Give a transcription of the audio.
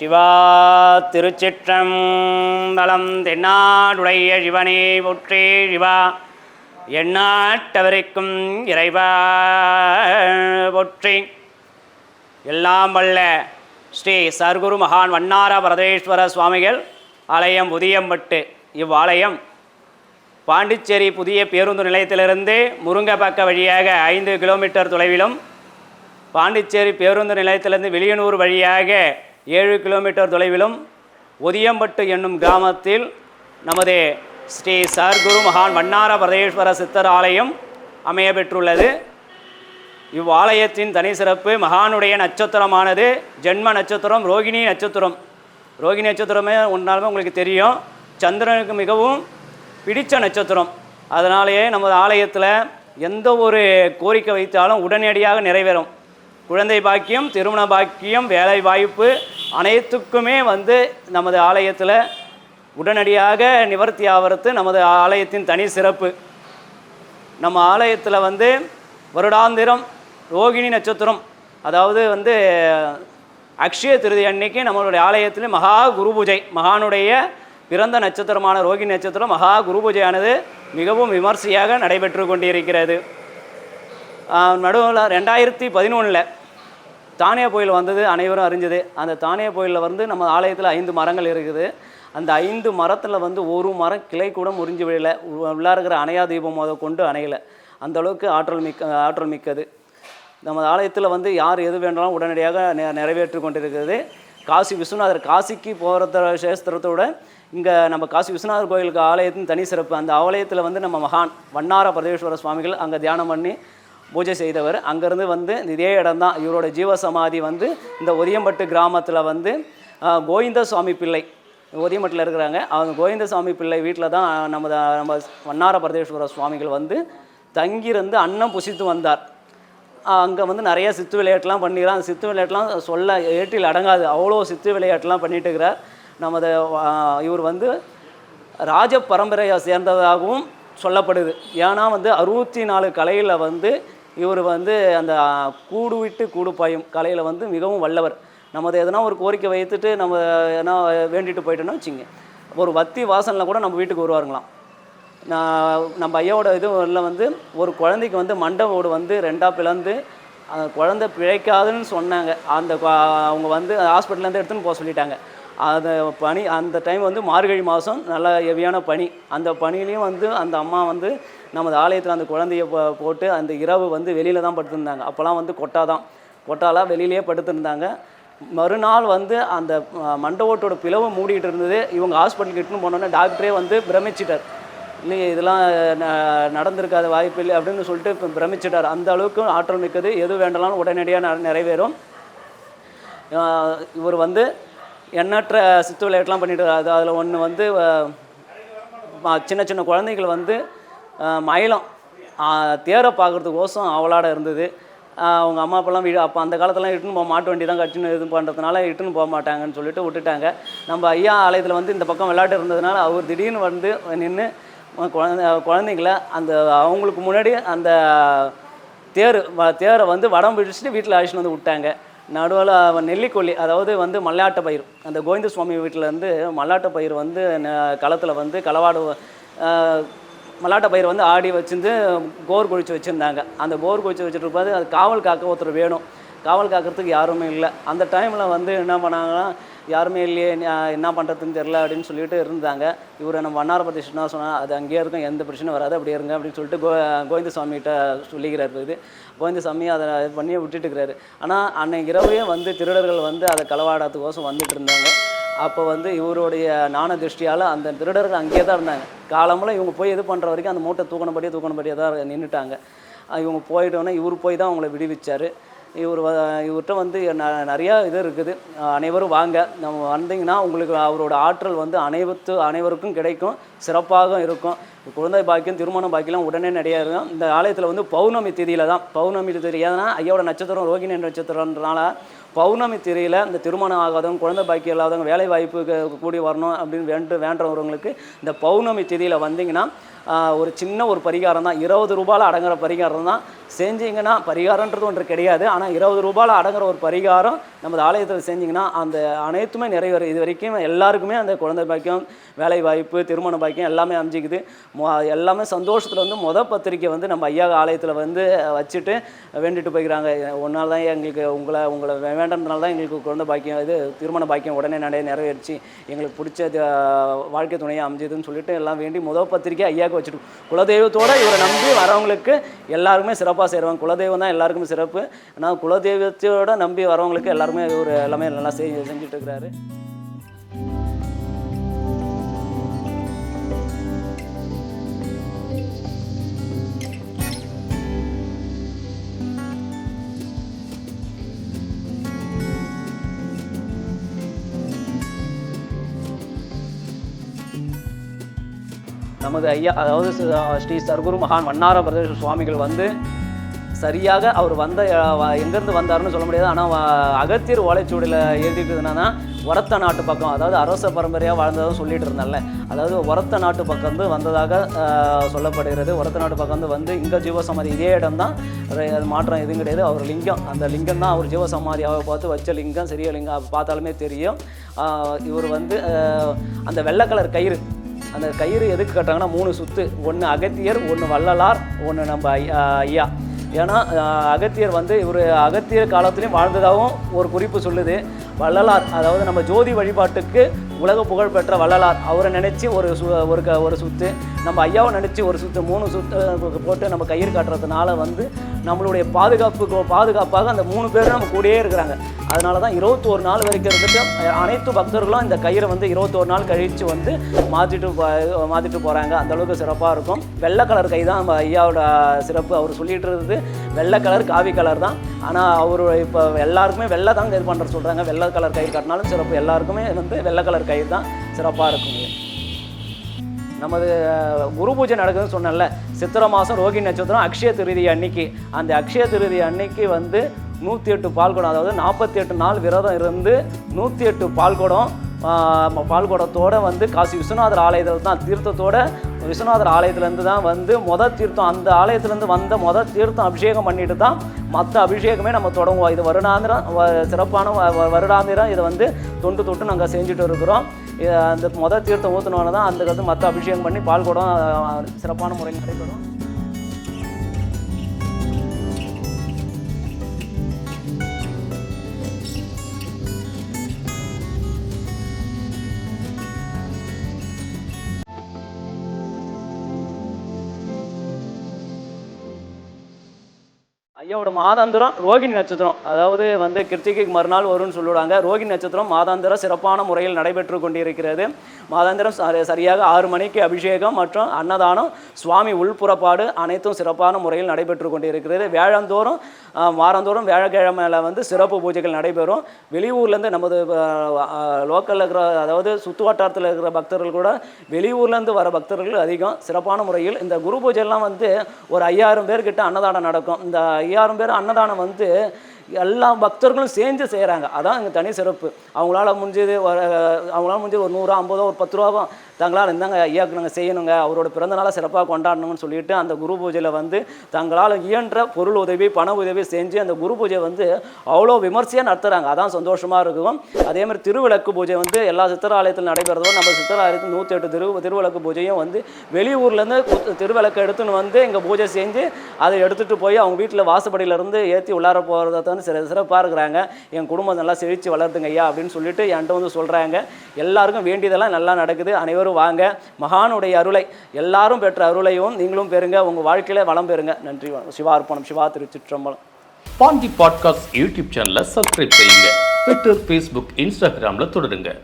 சிவா திருச்சிற்றம் நலம் தென்னாடுடைய சிவனே ஒற்றே சிவா. எண்ணாட்டவரைக்கும் இறைவா ஒற்றி எல்லாம் வல்ல ஸ்ரீ சர்க்குரு மகான் வண்ணார பரதேஸ்வர சுவாமிகள் ஆலயம் புதியம்பட்டு இவ்வாலயம். பாண்டிச்சேரி புதிய பேருந்து நிலையத்திலிருந்து முருங்கப்பாக்க வழியாக ஐந்து கிலோமீட்டர் தொலைவிலும் பாண்டிச்சேரி பேருந்து நிலையத்திலிருந்து வெளியனூர் வழியாக ஏழு கிலோமீட்டர் தொலைவிலும் ஒதியம்பட்டு என்னும் கிராமத்தில் நமது ஸ்ரீ சர்க்குரு மகான் வண்ணார பிரதேஸ்வர சித்தர் ஆலயம் அமைய பெற்றுள்ளது. இவ்வாலயத்தின் தனி சிறப்பு மகானுடைய நட்சத்திரமானது ஜென்ம நட்சத்திரம் ரோகிணி நட்சத்திரம். ரோகிணி நட்சத்திரமே ஒன்றாலுமே உங்களுக்கு தெரியும். சந்திரனுக்கு மிகவும் பிடித்த நட்சத்திரம். அதனாலேயே நமது ஆலயத்தில் எந்த ஒரு கோரிக்கை வைத்தாலும் உடனடியாக நிறைவேறும். குழந்தை பாக்கியம் திருமண பாக்கியம் வேலை வாய்ப்பு அனைத்துக்குமே வந்து நமது ஆலயத்தில் உடனடியாக நிவர்த்தி ஆகிறது நமது ஆலயத்தின் தனி சிறப்பு. நம்ம ஆலயத்தில் வந்து வருடாந்திரம் ரோகிணி நட்சத்திரம் அதாவது வந்து அக்ஷய திருதி அன்னைக்கு நம்மளுடைய ஆலயத்தில் மகா குரு பூஜை மகானுடைய பிறந்த நட்சத்திரமான ரோகிணி நட்சத்திரம் மகா குரு பூஜையானது மிகவும் விமர்சையாக நடைபெற்று கொண்டிருக்கிறது. நடுவில் ரெண்டாயிரத்தி பதினொன்றில் தானிய புயல் வந்தது அனைவரும் அறிஞ்சது. அந்த தானிய புயலில் வந்து நம்ம ஆலயத்தில் ஐந்து மரங்கள் இருக்குது. அந்த ஐந்து மரத்தில் வந்து ஒரு மரம் கிளை கூட முறிஞ்சு விழல. உள்ளே இருக்கிற அணையா தீபம் அதை கொண்டு அணையலை. அந்தளவுக்கு ஆற்றல் மிக்க ஆற்றல் மிக்கது. நமது ஆலயத்தில் வந்து யார் எது வேண்டாலும் உடனடியாக நெ நிறைவேற்றி கொண்டிருக்கிறது. காசி விஸ்வநாதர் காசிக்கு போகிறத சேஸ்திரத்தோட இங்கே நம்ம காசி விஸ்வநாதர் கோயிலுக்கு ஆலயத்தின் தனி சிறப்பு. அந்த ஆலயத்தில் வந்து நம்ம மகான் வண்ணார பிரதேஸ்வர சுவாமிகள் அங்கே தியானம் பண்ணி பூஜை செய்தவர். அங்கேருந்து வந்து இதே இடம்தான். இவரோட ஜீவசமாதி வந்து இந்த ஒதியம்பட்டு கிராமத்தில் வந்து கோவிந்த சுவாமி பிள்ளை. ஒதியம்பட்டில் இருக்கிறாங்க. அவங்க கோவிந்த சுவாமி பிள்ளை வீட்டில் தான் நம்ம நம்ம வண்ணார பரதேஸ்வர சுவாமிகள் வந்து தங்கியிருந்து அன்னம் புசித்து வந்தார். அங்கே வந்து நிறைய சித்து விளையாட்டுலாம் பண்ணிடலாம். அந்த சித்து விளையாட்டுலாம் சொல்ல ஏட்டில் அடங்காது. அவ்வளோ சித்து விளையாட்டுலாம் பண்ணிட்டு இருக்கிறார் நமது இவர் வந்து ராஜ பரம்பரையை சேர்ந்ததாகவும் சொல்லப்படுது. ஏன்னா வந்து அறுபத்தி நாலு கலையில் வந்து இவர் வந்து அந்த கூடு விட்டு கூடு பாயும் கலையில் வந்து மிகவும் வல்லவர். நமது எதனா ஒரு கோரிக்கை வைத்துட்டு நம்ம எதனா வேண்டிட்டு போயிட்டோம்னா வச்சுங்க. ஒரு வத்தி வாசனில் கூட நம்ம வீட்டுக்கு வருவாருங்களாம். நான் நம்ம ஐயாவோட இது இல்லை வந்து ஒரு குழந்தைக்கு வந்து மண்டை ஓடு வந்து ரெண்டாக பிளந்து அந்த குழந்தை பிழைக்காதுன்னு சொன்னாங்க. அந்த அவங்க வந்து ஹாஸ்பிட்டல்லேருந்து எடுத்துன்னு போக சொல்லிட்டாங்க. அந்த பனி அந்த டைம் வந்து மார்கழி மாதம் நல்ல ஹெவியான பனி அந்த பனிலையும் வந்து அந்த அம்மா வந்து நமது ஆலயத்தில் அந்த குழந்தைய போட்டு அந்த இரவு வந்து வெளியில் தான் படுத்திருந்தாங்க. அப்போல்லாம் வந்து கொட்டா தான் கொட்டாலாம் வெளியிலேயே படுத்திருந்தாங்க. மறுநாள் வந்து அந்த மண்டபத்தோட பிளவு மூடிட்டு இருந்தது. இவங்க ஹாஸ்பிட்டலுக்கு இட்டுன்னு போனோன்னே டாக்டரே வந்து பிரமிச்சிட்டார். இல்லையே இதெல்லாம் ந- நடந்திருக்காத வாய்ப்பு இல்லை அப்படின்னு சொல்லிட்டு இப்போ பிரமிச்சிட்டார். அந்த அளவுக்கு ஆற்றல் மிக்கது. எது வேண்டாலும் உடனடியாக நிறைவேறும். இவர் வந்து எண்ணற்ற சித்து விளையாட்டுலாம் பண்ணிட்டு அது அதில் ஒன்று வந்து சின்ன சின்ன குழந்தைகள் வந்து மயிலம். தேரை பார்க்குறதுக்கோசம் அவளாட இருந்தது. அவங்க அம்மா அப்பெல்லாம் வீடு அப்போ அந்த காலத்தெல்லாம் இட்டுன்னு போக மாட்டு வண்டி தான் கட்டின்னு இது பண்ணுறதுனால இட்டுன்னு போக மாட்டாங்கன்னு சொல்லிட்டு விட்டுட்டாங்க. நம்ம ஐயா ஆலயத்தில் வந்து இந்த பக்கம் விளையாட்டு இருந்ததுனால அவர் திடீர்னு வந்து நின்று குழந்தை குழந்தைங்கள அந்த அவங்களுக்கு முன்னாடி அந்த தேர் வ- தேரை வந்து வடம் பிடிச்சிட்டு வீட்டில் அழைச்சிட்டு வந்து விட்டாங்க. நடுவில் நெல்லிக்கொல்லி அதாவது வந்து மல்லாட்ட பயிர் அந்த கோவிந்த சுவாமி வீட்டில் இருந்து மல்லாட்ட பயிர் வந்து களத்தில் வந்து களவாடு மல்லாட்ட பயிர் வந்து ஆடி வச்சிருந்து கோர் குழிச்சு வச்சுருந்தாங்க. அந்த கோர் குழிச்சு வச்சுட்டு அது காவல் காக்க ஒருத்தர் வேணும். காவல் காக்கிறதுக்கு யாருமே இல்லை. அந்த டைமில் வந்து என்ன பண்ணாங்கன்னா யாருமே இல்லையே என்ன பண்ணுறதுன்னு தெரில அப்படின்னு சொல்லிட்டு இருந்தாங்க. இவர் நம்ம வண்ணார பிரதிஷ்டனா சொன்னால் அது அங்கேயே இருக்கும் எந்த பிரச்சனையும் வராது அப்படி இருங்க அப்படின்னு சொல்லிட்டு கோ கோவிந்த சுவாமிகிட்ட சொல்லிக்கிறார் இது. கோவிந்த சாமி அதை இது பண்ணி விட்டுட்டு இருக்கிறாரு. ஆனால் அன்னைக்கு இரவே வந்து திருடர்கள் வந்து அதை களவாடத்துக்கோசம் வந்துட்டு இருந்தாங்க. அப்போ வந்து இவருடைய நாண திருஷ்டியால் அந்த திருடர்கள் அங்கேயே தான் இருந்தாங்க. காலம்புல இவங்க போய் இது பண்ணுற வரைக்கும் அந்த மூட்டை தூக்கணபடியே தூக்கணபடியே தான் நின்றுட்டாங்க இவங்க போயிட்டோன்னே இவர் போய் தான் அவங்கள விடுவிச்சார். இவர் வ- இவர்கிட்ட வந்து ந- நிறையா இது இருக்குது. அனைவரும் வாங்க. நம்ம வந்தீங்கன்னா உங்களுக்கு அவரோட ஆற்றல் வந்து அனைவத்து அனைவருக்கும் கிடைக்கும். சிறப்பாக இருக்கும். குழந்தை பாக்கியம் திருமண பாக்கியெல்லாம் உடனே நிறையா இருக்கும். இந்த ஆலயத்தில் வந்து பௌர்ணமி திதியில் தான் பௌர்ணமி திதி ஏன்னா ஐயாவோட நட்சத்திரம் ரோகிணி நட்சத்திரன்றனால பௌர்ணமி திரையில் இந்த திருமணம் ஆகாதவங்க குழந்தை பாக்கியம் இல்லாதவங்க வேலை வாய்ப்புக்கு கூடி வரணும் அப்படின்னு வேண்டு வேண்டவங்களுக்கு இந்த பௌர்ணமி திதியில் வந்தீங்கன்னா ஒரு சின்ன ஒரு பரிகாரம் தான். இருபது ரூபாயில் அடங்குற பரிகாரம் தான். செஞ்சீங்கன்னா பரிகாரன்றது ஒன்று கிடையாது. ஆனால் இருபது ரூபாயில் அடங்குற ஒரு பரிகாரம் நமது ஆலயத்தில் செஞ்சிங்கன்னா அந்த அனைத்துமே நிறைவேறும். இது வரைக்கும் எல்லாருக்குமே அந்த குழந்தை பாக்கியம் வேலை வாய்ப்பு திருமண பாக்கியம் எல்லாமே அமைஞ்சிக்குது. மொ- எல்லாமே சந்தோஷத்தில் வந்து முத பத்திரிக்கை வந்து நம்ம ஐயா ஆலயத்தில் வந்து வச்சுட்டு வேண்டிட்டு போய்க்கிறாங்க. ஒன்றால் தான் எங்களுக்கு உங்களை உங்களை வேண்டதுனால தான் எங்களுக்கு குழந்தை பாக்கியம் இது திருமண பாக்கியம் உடனே நிறைய நிறைவேறிச்சு. எங்களுக்கு பிடிச்ச வாழ்க்கை துணையை அமைஞ்சதுன்னு சொல்லிட்டு எல்லாம் வேண்டி முத பத்திரிக்கை ஐயா ஐயாவுக்கு வச்சுட்டு குலதெய்வத்தோட இவரை நம்பி வரவங்களுக்கு எல்லாருக்குமே சிறப்பாக செய்கிறவங்க குலதெய்வம் தான் எல்லாருக்குமே சிறப்பு. ஆனால் குலதெய்வத்தோட நம்பி வரவங்களுக்கு எல்லாருமே இவர் எல்லாமே நல்லா செஞ்சு செஞ்சுட்டு இருக்கிறாரு. நமது ஐயா அதாவது ஸ்ரீ சர்க்குரு மகான் வண்ணார பிரதேச சுவாமிகள் வந்து சரியாக அவர் வந்த எங்கேருந்து வந்தாருன்னு சொல்ல முடியாது. ஆனால் அகத்தியர் ஓலைச்சூடில் எழுதிக்கிறதுனா ஒரத்த நாட்டு பக்கம் அதாவது அரச பரம்பரையாக வாழ்ந்ததாக சொல்லிட்டு இருந்தால அதாவது ஒரத்த நாட்டு பக்கம் வந்து வந்ததாக சொல்லப்படுகிறது. ஒரத்த நாட்டு பக்கம் வந்து வந்து இங்கே ஜீவசமாதி இதே இடம் தான் மாற்றம் எதுவும் கிடையாது. அவர் லிங்கம் அந்த லிங்கம் தான் அவர் ஜீவசமாதியாக பார்த்து வச்ச லிங்கம் சிறிய லிங்கம் பார்த்தாலுமே தெரியும். இவர் வந்து அந்த வெள்ளை கலர் கயிறு அந்த கயிறு எதுக்கு கட்டுறாங்கன்னா மூணு சுத்து. ஒன்று அகத்தியர் ஒன்று வள்ளலார் ஒன்று நம்ம ஐயா ஐயா. ஏன்னா அகத்தியர் வந்து இவர் அகத்தியர் காலத்துலேயும் வாழ்ந்ததாகவும் ஒரு குறிப்பு சொல்லுது. வள்ளலார் அதாவது நம்ம ஜோதி வழிபாட்டுக்கு உலக புகழ் பெற்ற வள்ளலார். அவரை நினச்சி ஒரு சு ஒரு க ஒரு சுத்து நம்ம ஐயாவை நினச்சி ஒரு சுத்து மூணு சுத்து போட்டு நம்ம கயிறு காட்டுறதுனால வந்து நம்மளுடைய பாதுகாப்புக்கு பாதுகாப்பாக அந்த மூணு பேரும் நம்ம கூடயே இருக்கிறாங்க. அதனால தான் இருபத்தோரு நாள் வரைக்கும் இருந்துட்டு அனைத்து பக்தர்களும் இந்த கயிறை வந்து இருபத்தோரு நாள் கழித்து வந்து மாற்றிட்டு மாற்றிட்டு போகிறாங்க அந்தளவுக்கு சிறப்பாக இருக்கும். வெள்ளை கலர் கை தான் நம்ம ஐயாவோட சிறப்பு. அவர் சொல்லிட்டு இருந்தது வெள்ளை கலர் காவி கலர் தான். ஆனால் அவர் இப்போ எல்லாருக்குமே வெள்ளை தான் இது பண்ணுற சொல்கிறாங்க வெள்ளை கலர் கயிறு காட்டினாலும் சிறப்பு. எல்லாருக்குமே வந்து வெள்ளை கலர் கயிறு தான் சிறப்பாக இருக்குங்க நமது குரு பூஜை நடக்குதுன்னு சொன்னேன்ல சித்திரை மாதம் ரோகி நட்சத்திரம் அக்ஷய திருதி அன்னைக்கு. அந்த அக்ஷய திருதி அன்னைக்கு வந்து நூற்றி எட்டு பால்குடம் அதாவது நாற்பத்தி எட்டு நாள் விரதம் இருந்து நூற்றி எட்டு பால்குடம் பால்குடத்தோடு வந்து காசி விஸ்வநாதர் ஆலயத்தில் தான் தீர்த்தத்தோடு விஸ்வநாதர் ஆலயத்துலேருந்து தான் வந்து மொத தீர்த்தம் அந்த ஆலயத்துலேருந்து வந்த மொத தீர்த்தம் அபிஷேகம் பண்ணிட்டு தான் மற்ற அபிஷேகமே நம்ம தொடங்குவோம். இது வருடாந்திரம் சிறப்பான வ- வருடாந்திரம். இதை வந்து தொண்டு தொட்டு நாங்கள் செஞ்சுட்டு இருக்கிறோம். அந்த மொத தீர்த்தம் ஊற்றினோன்னு தான் அந்த கருத்து மற்ற அபிஷேகம் பண்ணி பால் குடம் சிறப்பான முறையில் நடைபெறும். ஐயாவோட மாதாந்திரம் ரோகிணி நட்சத்திரம். அதாவது வந்து கிருத்திகைக்கு மறுநாள் வரும்னு சொல்லுவாங்க. ரோகிணி நட்சத்திரம் மாதாந்திரம் சிறப்பான முறையில் நடைபெற்று கொண்டிருக்கிறது. மாதாந்திரம் சரியாக ஆறு மணிக்கு அபிஷேகம் மற்றும் அன்னதானம் சுவாமி உள்புறப்பாடு அனைத்தும் சிறப்பான முறையில் நடைபெற்று கொண்டிருக்கிறது. வேழந்தோறும் வாரந்தோறும் வியாழக்கிழமையில வந்து சிறப்பு பூஜைகள் நடைபெறும். வெளியூர்லேருந்து நமது லோக்கலில் இருக்கிற அதாவது சுற்று வட்டாரத்தில் இருக்கிற பக்தர்கள் கூட வெளியூர்லேருந்து வர பக்தர்கள் அதிகம். சிறப்பான முறையில் இந்த குரு பூஜைலாம் வந்து ஒரு ஐயாயிரம் பேர்கிட்ட அன்னதானம் நடக்கும். இந்த ஐயாயிரம் பேர் அன்னதானம் வந்து எல்லா பக்தர்களும் சேர்ந்து செய்கிறாங்க அதான் இங்கே தனி சிறப்பு. அவங்களால முடிஞ்சது அவங்களால முடிஞ்சது ஒரு நூறு ஐம்பதோ ஒரு பத்து ரூபாவோ தங்களால் இருந்தாங்க ஐயாவுக்கு நாங்கள் செய்யணுங்க. அவரோட பிறந்தநாளை சிறப்பாக கொண்டாடணும்னு சொல்லிட்டு அந்த குரு பூஜையில் வந்து தங்களால் இயன்ற பொருள் உதவி பண உதவி செஞ்சு அந்த குரு பூஜை வந்து அவ்வளோ விமர்சையாக நடத்துகிறாங்க அதான் சந்தோஷமாக இருக்கும். அதே மாதிரி திருவிளக்கு பூஜை வந்து எல்லா சித்தராலயத்தில் நடைபெறதோ நம்ம சித்தராலயத்தில் நூற்றி எட்டு திரு திருவிளக்கு பூஜையும் வந்து வெளியூர்லேருந்து திருவிளக்கு எடுத்துன்னு வந்து இங்கே பூஜை செஞ்சு அதை எடுத்துகிட்டு போய் அவங்க வீட்டில் வாசப்படியிலேருந்து ஏற்றி உள்ளார போகிறத வந்து சிற சிறப்பாக இருக்கிறாங்க என் குடும்பம் நல்லா செழித்து வளர்த்துங்க ஐயா அப்படின்னு சொல்லிட்டு என்கிட்ட வந்து சொல்கிறாங்க எல்லாருக்கும் வேண்டியதெல்லாம் நல்லா நடக்குது. அனைவரும் வாங்க. மகானுடைய அருளை எல்லாரும் பெற்ற அருளையும் நீங்களும் பெறுங்க. உங்கள் வாழ்க்கையில் வளம் பெறுங்க. நன்றி. வணக்கம். சிவா அர்ப்பணம் சிவா திருச்சிற்றம்பலம். பாண்டி பாட்காஸ்ட் யூடியூப் சேனலை சப்ஸ்கிரைப் செய்யுங்க. ட்விட்டர் ஃபேஸ்புக் இன்ஸ்டாகிராமில் தொடருங்க.